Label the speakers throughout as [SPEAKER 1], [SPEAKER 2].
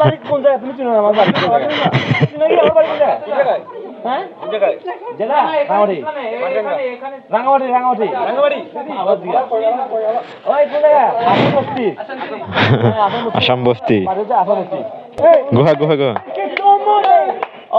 [SPEAKER 1] বাড়ি কোন জায়গা তুমি চিনো আমার বাড়ি? কোন জায়গা আমার বাড়ি কোন জায়গা হ্যাঁ? জেলা? রাঙামাটি। রাঙামাটি রাঙামাটি। রাঙামাটি আবার দিকে ওই কোন জায়গা আসাম বস্তি। আসাম
[SPEAKER 2] আসাম গুহা গুহা গুহা।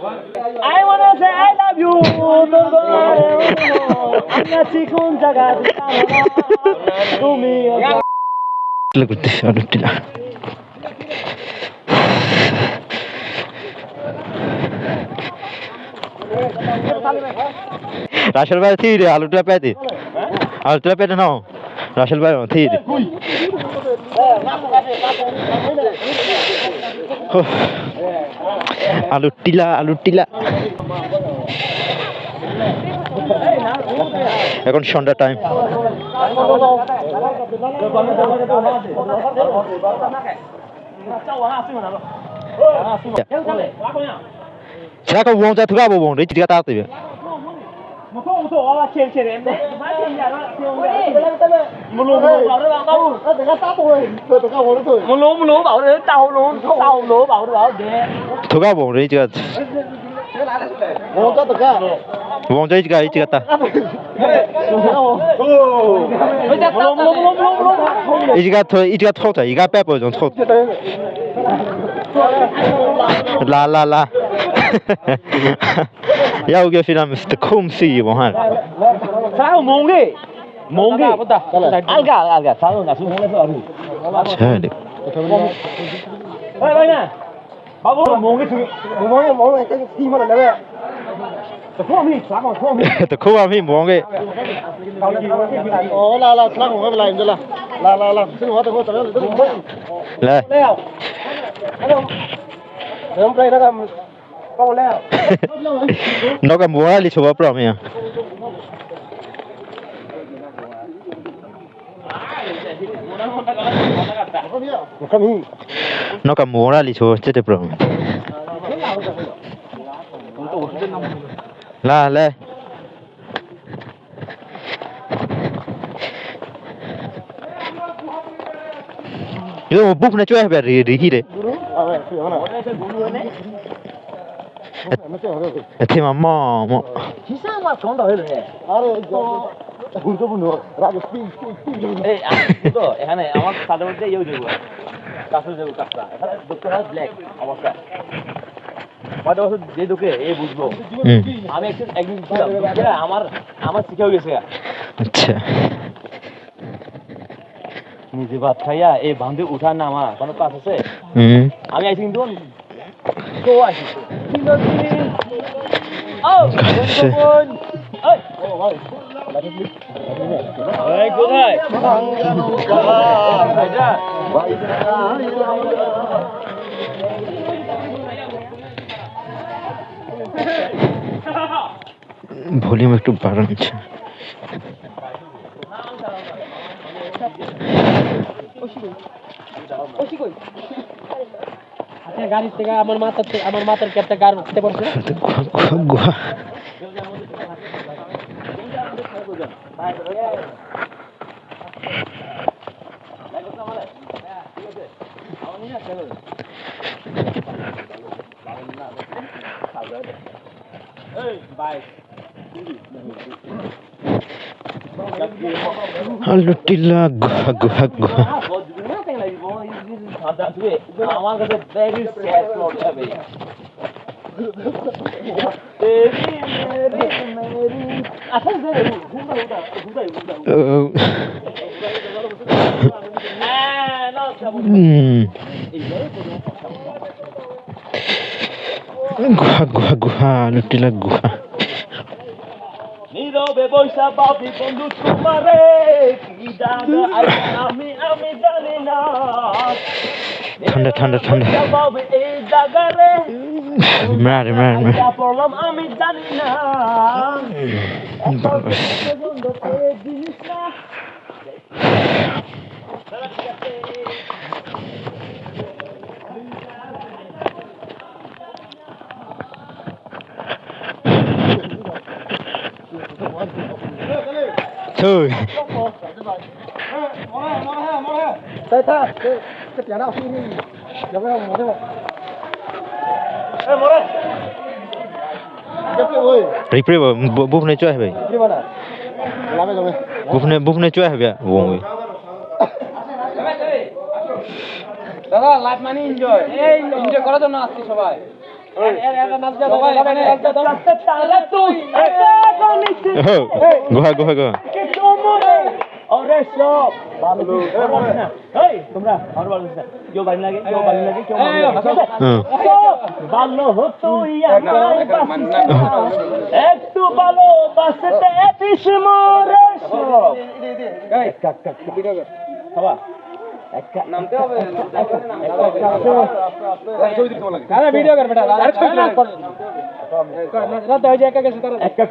[SPEAKER 1] I wanna say I love you আমি আছি কোন জায়গা তুমি
[SPEAKER 2] করতেছে অনেক টিলা রাসেল ভাই থি রে আলুটা পেতে আলুটা পেতে নাও। রাসেল ভাই থি রে আলু টিলা আলু টিলা। এখন সন্ধ্যা টাইম সেটা কেউ বং যা থাকব বং রে তাড়াতে
[SPEAKER 1] 무서워
[SPEAKER 2] 무서워 아
[SPEAKER 1] 챈, 챈, 엠네 물론 물론 물론 bảo tao luôn tao luôn bảo bảo để 도가 봉 레이지가
[SPEAKER 2] 봉자 이지가 이지
[SPEAKER 1] 갔다 물론 물론 물론 물론 물론 이지가 터 이지가 터자 이가 빼버 좀 터. 라라라 Yau ge fina mr. Kum si mo han. Sao mongi. Mongi. Alga alga sao na su mole so
[SPEAKER 2] aru.
[SPEAKER 1] Chale. Hey vaina. Babu mongi tu mongi mongi te ti mo na le. Te ko mi sa ko ko
[SPEAKER 2] mi. Te ko mi mongi. Oh la la sa ko ko la
[SPEAKER 1] indela. La la la.
[SPEAKER 2] Sin wa te ko ta le. La. Leo. Hello. Hello. Hello. Hello. Hello nó cái múa đi chụp bắp rồi nó cầm múa ra đi chụp
[SPEAKER 1] chết được rồi. Là lên Yo, buf na cuy, beri
[SPEAKER 2] dikit deh. এতে মাম্মা
[SPEAKER 1] হিসা আমার ফোনটা হইল রে আরে বুঝতে বুঝো রাগে স্পিন স্পিন এই তো এখানে আমার সাদা মধ্যে ইয়ে দেবো কাছে দেবো কাজটা এখানে ডক্টর ব্ল্যাক অবস্থা কত বছর যে ঢুকে এ বুঝব আমি একদিন একদিন আমার আমার শিখেও গেছে
[SPEAKER 2] আচ্ছা
[SPEAKER 1] নিজে ভাত খাইয়া এই বান্ধে উঠার নামা কোনো কাজ আছে আমি আইছি কিন্তু তো আসি ও একটু ও ভাই এই কোথায় এটা
[SPEAKER 2] ভলিউম একটু বাড়াচ্ছে
[SPEAKER 1] আচ্ছা গাড়ি থেকে আমার মাথার থেকে আমার মাথার ক্যাপটা গার উঠতে পারছে
[SPEAKER 2] গুহা গুহা গুহা। আলু টিলা গুহা গুহা গুহা
[SPEAKER 1] আমার কাছে ভেরি স্যাড ফ্লোট হবে আচ্ছা ঘুমটা ঘুমটা ঘুমটা ঘুমটা
[SPEAKER 2] ও,
[SPEAKER 1] হ্যাঁ না
[SPEAKER 2] হুম গুহা গুহা গুহা আলু টিলা গুহা
[SPEAKER 1] নীরবে বৈশা পাবি বন্ধু তোমারে। কি জানা আমি আমি জানি না।
[SPEAKER 2] ঠান্ডা ঠান্ডা ঠান্ডা।
[SPEAKER 1] এই জাগারে।
[SPEAKER 2] মারে মারে মারে
[SPEAKER 1] পড়লাম আমি জানি না।
[SPEAKER 2] two.
[SPEAKER 3] Replay ba, buf ne cuy be. Buf
[SPEAKER 2] ne buf ne cuy be, wong.
[SPEAKER 4] দাদা লাইফ মানে এনজয় এই এনজয় করার জন্য আসছি সবাই
[SPEAKER 2] গুহা গুহা গুহা
[SPEAKER 1] ওরে সব ভালো এই তোমরা আমার ভালো লাগছে কেউ বাড়ি লাগে কেউ বাড়ি লাগে কেউ বাড়ি লাগে ভালো হতো একটু ভালো বাসতে সব
[SPEAKER 4] আরে ভিডিও কর বেটা একা
[SPEAKER 1] এক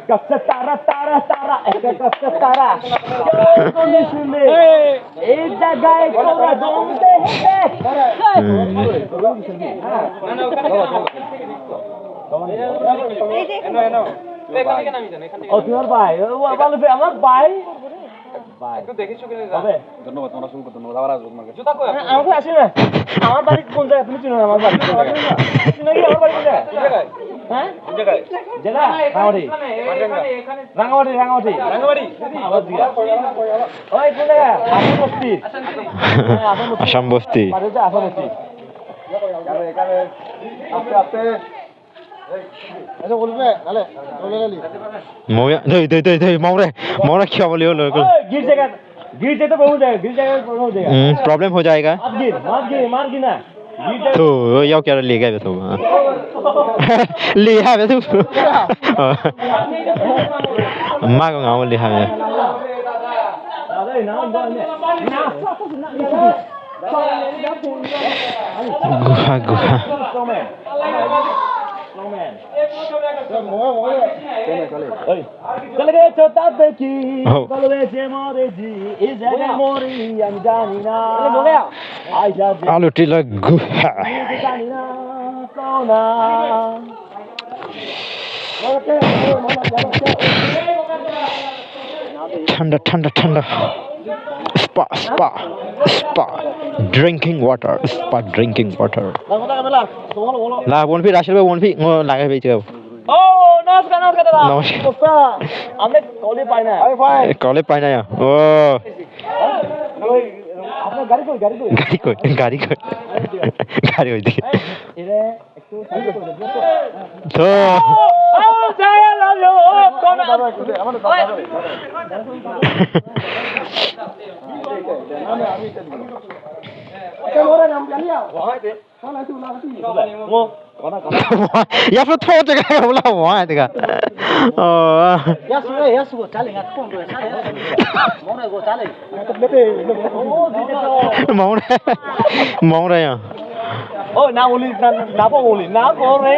[SPEAKER 1] ভাই আমার আমার বাড়ি কোন জায়গায়? তুমি চিনো আমার বাড়ি? আমার বাড়ি কোন জায়গায়?
[SPEAKER 4] জায়গায়
[SPEAKER 1] হ্যাঁ জেলা রাঙামাটি
[SPEAKER 4] এখানে এখানে
[SPEAKER 1] রাঙামাটি রাঙামাটি
[SPEAKER 4] রাঙ্গাবাড়ি
[SPEAKER 1] আবার দিকে ওই কোন জায়গা আসাম বস্তি হ্যাঁ, আসাম বস্তি
[SPEAKER 2] আসাম বস্তি
[SPEAKER 1] বাড়ি হচ্ছে আসাম বস্তি
[SPEAKER 3] আস্তে আস্তে আচ্ছা বলবে নালে বলে গেলি
[SPEAKER 2] মৌয়া দই দই দই দই মাউরে মাউরে क्या बोले हो लोग
[SPEAKER 1] ओए, गिर जाएगा गिर जाए तो बहुत जाएगा गिर जाएगा तो बहुत जाएगा
[SPEAKER 2] प्रॉब्लम हो जाएगा
[SPEAKER 1] मत गिर मत गिर मार गिना
[SPEAKER 2] Thủ,
[SPEAKER 1] jag kan ligga vid
[SPEAKER 2] Tom. Ligga
[SPEAKER 1] vid Tom.
[SPEAKER 3] Má con
[SPEAKER 1] ngầu ligga vid. gua gua
[SPEAKER 2] চলে
[SPEAKER 1] গেছো তার দেখি বলবেছে মরেছি এই জায়গায় মরি আমি জানি না
[SPEAKER 2] আলুটি লাগু
[SPEAKER 1] জানি না
[SPEAKER 2] ঠান্ডা ঠান্ডা ঠান্ডা spa spa
[SPEAKER 1] spa. Drinking water spa drinking
[SPEAKER 2] water. না বনফি রাশের ভাই বনফি লাগাই পেয়েছে
[SPEAKER 1] ও নমস্কার নমস্কার দাদা।
[SPEAKER 2] নমস্কার।
[SPEAKER 1] আমরা কলে পাই না।
[SPEAKER 2] কলে পাই না ও। হ্যাঁ?
[SPEAKER 1] ওই আপনার গাড়ি কই গাড়ি কই
[SPEAKER 2] গাড়ি কই গাড়ি কই গাড়ি ওইদিকে
[SPEAKER 1] এটা একটু সাইড করে দেব
[SPEAKER 2] তো
[SPEAKER 1] ও যায় লালো কোন
[SPEAKER 3] আমাদের দাদা মোরা নাম জানিয়া
[SPEAKER 1] ও কোন কোন
[SPEAKER 2] 要
[SPEAKER 3] মাউরায়া
[SPEAKER 1] ও না বলি না বলি না করে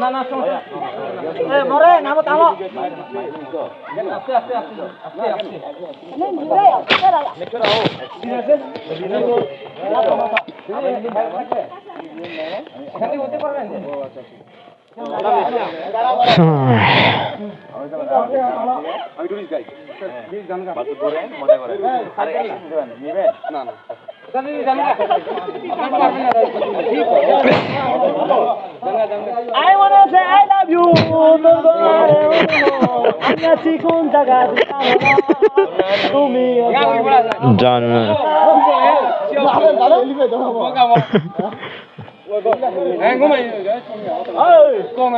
[SPEAKER 1] না না শোন এ মরে নামো থামো
[SPEAKER 4] আস্তে আস্তে আস্তে আস্তে আস্তে না নিরে আস্তে রাখো নিরে আও নিরে আও পারবেন না। জানগা জানগা
[SPEAKER 1] I wanna say I love you তুমি
[SPEAKER 2] জানো না
[SPEAKER 3] দাদা দাদা লিবে দাদা
[SPEAKER 4] হ্যাঁ ঘুমাই কোন